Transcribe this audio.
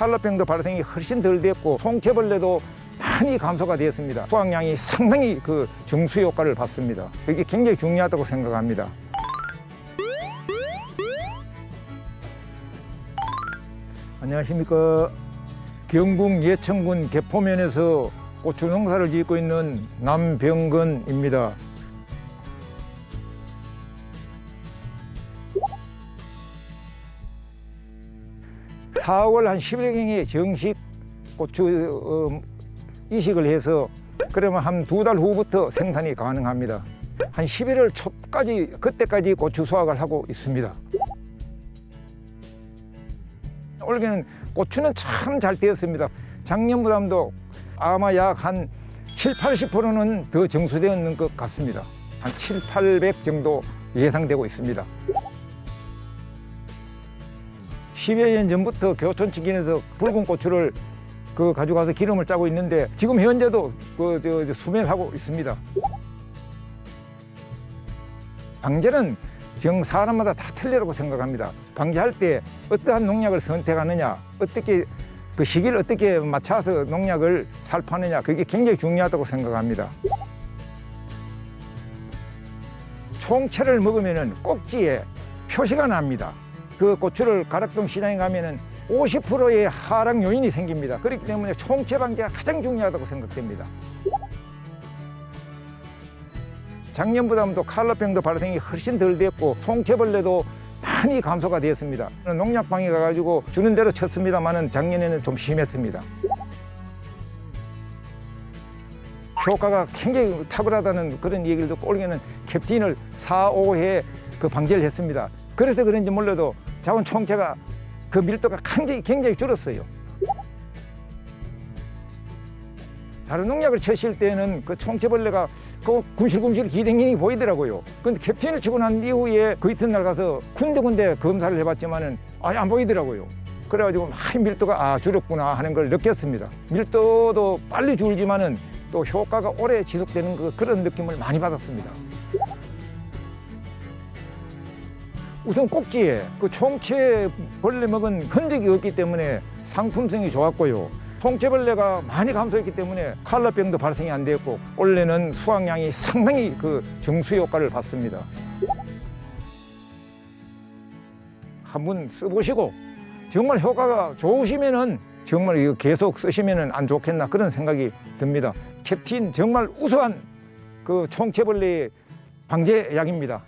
칼라병도 발생이 훨씬 덜 됐고 송채벌레도 많이 감소가 되었습니다. 수확량이 상당히 그 정수 효과를 받습니다. 이게 굉장히 중요하다고 생각합니다. 안녕하십니까. 경북 예천군 개포면에서 고추 농사를 짓고 있는 남병근입니다. 4월 한 10일경에 정식 고추 어, 이식을 해서 그러면 한 두 달 후부터 생산이 가능합니다. 한 11월 초까지 그때까지 고추 수확을 하고 있습니다. 올해는 고추는 참 잘 되었습니다. 작년보다도 아마 약 한 7, 80%는 더 정수되었는 것 같습니다. 한 7, 800 정도 예상되고 있습니다. 10여 년 전부터 교촌 치킨에서 붉은 고추를 그 가져가서 기름을 짜고 있는데 지금 현재도 그 저, 저 수매하고 있습니다. 방제는 정 사람마다 다 틀리라고 생각합니다. 방제할 때 어떠한 농약을 선택하느냐, 어떻게 그 시기를 어떻게 맞춰서 농약을 살포하느냐, 그게 굉장히 중요하다고 생각합니다. 총채를 먹으면은 꼭지에 표시가 납니다. 그 고추를 가락동 시장에 가면은 50%의 하락 요인이 생깁니다. 그렇기 때문에 총채 방제가 가장 중요하다고 생각됩니다. 작년보다도 칼라병도 발생이 훨씬 덜 됐고 총채벌레도 많이 감소가 되었습니다. 농약방에 가가지고 주는 대로 쳤습니다만은 작년에는 좀 심했습니다. 효과가 굉장히 탁월하다는 그런 얘기를 듣고 올해는 캡틴을 4, 5회 그 방제를 했습니다. 그래서 그런지 몰라도 자원 총체가 그 밀도가 굉장히, 굉장히 줄었어요. 다른 농약을 쳤을 때는 그 총체벌레가 그 군실군실 기댕기이 보이더라고요. 근데 캡틴을 치고 난 이후에 그 이튿날 가서 군데군데 검사를 해봤지만은 아예 안 보이더라고요. 그래가지고 많이 밀도가 아 줄었구나 하는 걸 느꼈습니다. 밀도도 빨리 줄지만은 또 효과가 오래 지속되는 그 그런 느낌을 많이 받았습니다. 우선 꼭지에 그 총채 벌레 먹은 흔적이 없기 때문에 상품성이 좋았고요. 총채벌레가 많이 감소했기 때문에 칼라병도 발생이 안 되었고 올해는 수확량이 상당히 그 정수 효과를 받습니다. 한번 써보시고 정말 효과가 좋으시면은 정말 이거 계속 쓰시면은 안 좋겠나 그런 생각이 듭니다. 캡틴 정말 우수한 그 총채벌레 방제 약입니다.